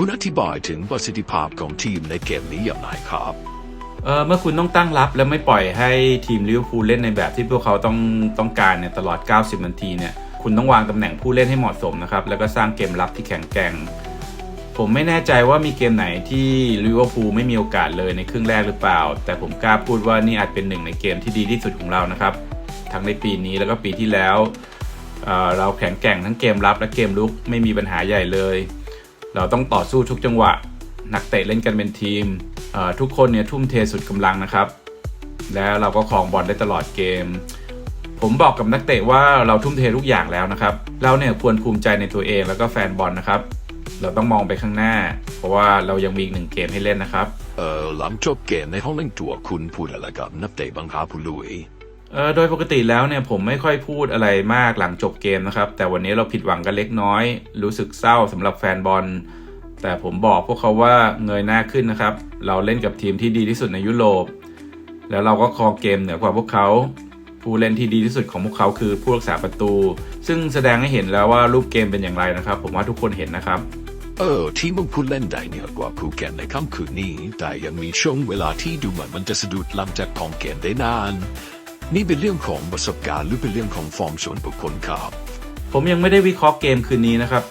คุณอธิบายถึงประสิทธิภาพของทีมในเกมนี้อย่างไรครับ เออเมื่อคุณต้องตั้งรับและไม่ปล่อยให้ทีมลิเวอร์พูลเล่นในแบบที่พวกเขาต้องต้องการเนี่ยตลอด 90 นาทีเนี่ยคุณต้องวางตำแหน่งผู้เล่นให้เหมาะสมนะครับแล้วก็สร้างเกมรับที่แข็งแกร่ง ผมไม่แน่ใจว่ามีเกมไหนที่ลิเวอร์พูลไม่มีโอกาสเลยในครึ่งแรกหรือเปล่า แต่ผมกล้าพูดว่านี่อาจเป็นหนึ่งในเกมที่ดีที่สุดของเรานะครับทั้งในปีนี้แล้วก็ปีที่แล้วเเราแข็งแกร่งทั้งเกมรับและเกมลุกไม่มีปัญหาใหญ่เลย เราต้องต่อสู้ทุกจังหวะ นักเตะเล่นกันเป็นทีม ทุกคนเนี่ยทุ่มเทสุดกำลังนะครับ แล้วเราก็ครองบอลได้ตลอดเกม ผมบอกกับนักเตะว่าเราทุ่มเททุกอย่างแล้วนะครับ เราเนี่ยควรภูมิใจในตัวเองแล้วก็แฟนบอลนะครับ เราต้องมองไปข้างหน้า เพราะว่าเรายังมีอีกหนึ่งเกมให้เล่นนะครับ เอ่อหลังจบเกมในห้องเล่นตัวคุณพูดอะไรกับนักเตะบังคับผู้ลุย เออโดยปกติแล้วเนี่ยผมไม่ค่อยพูดอะไรมากหลังจบเกมนะครับ แต่วันนี้เราผิดหวังกันเล็กน้อย รู้สึกเศร้าสำหรับแฟนบอล แต่ผมบอกพวกเขาว่าเงยหน้าขึ้นนะครับ เราเล่นกับทีมที่ดีที่สุดในยุโรป แล้วเราก็ครองเกมเหนือกว่าพวกเขาผู้เล่นที่ดีที่สุดของพวกเขาคือผู้รักษาประตู ซึ่งแสดงให้เห็นแล้วว่ารูปเกมเป็นอย่างไรนะครับ ผมว่าทุกคนเห็นนะครับเออทีมของคุณเล่นได้เหนือกว่าคู่แข่งในค่ำคืนนี้ แต่ยังมีช่วงเวลาที่ดูเหมือนมันจะสะดุดลังจากของเกมได้นาน นี่เป็นเรื่องของประสบการณ์หรือเป็นเรื่องของฟอร์มส่วนบุคคลครับ ผมยังไม่ได้วิเคราะห์เกมคืนนี้นะครับ